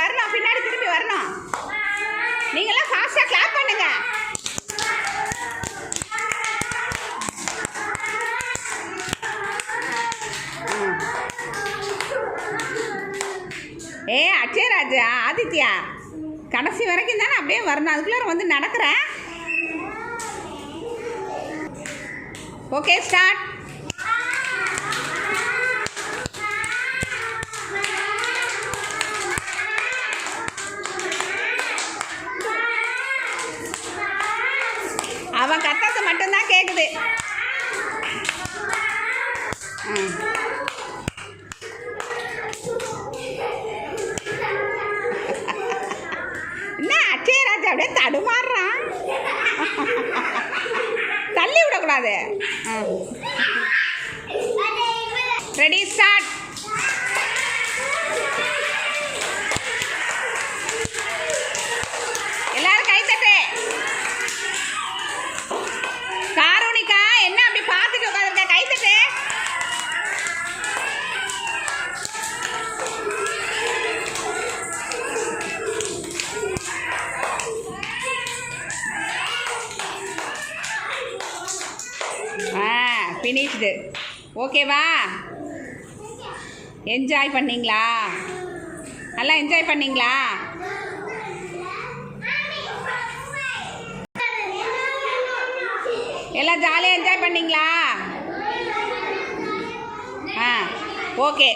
வரணும் பின்னாடி திரும்பி வரணும். நீங்களாம் ஃபாஸ்ட்டாக கிளாப் பண்ணுங்க. ஏ அச்சே ஆதித்யா கடைசி வரைக்கும் தானே அப்படியே வரணும். அதுக்குள்ளே வந்து நடக்கிறேன். ஓகே ஸ்டார்ட் அவன் கத்தது மட்டும்தான் கேட்குது ம் என்ன அச்சயராஜ் அப்படியே தடுமாறுறான். தள்ளி விடக்கூடாது. ரெடி ஸ்டார்ட் எல்லாரும் கை ஆ ஃபினிஷ்டு ஓகேவா என்ஜாய் பண்ணிங்களா? நல்லா என்ஜாய் பண்ணிங்களா? எல்லாம் ஜாலியாக என்ஜாய் பண்ணிங்களா? ஆ ஓகே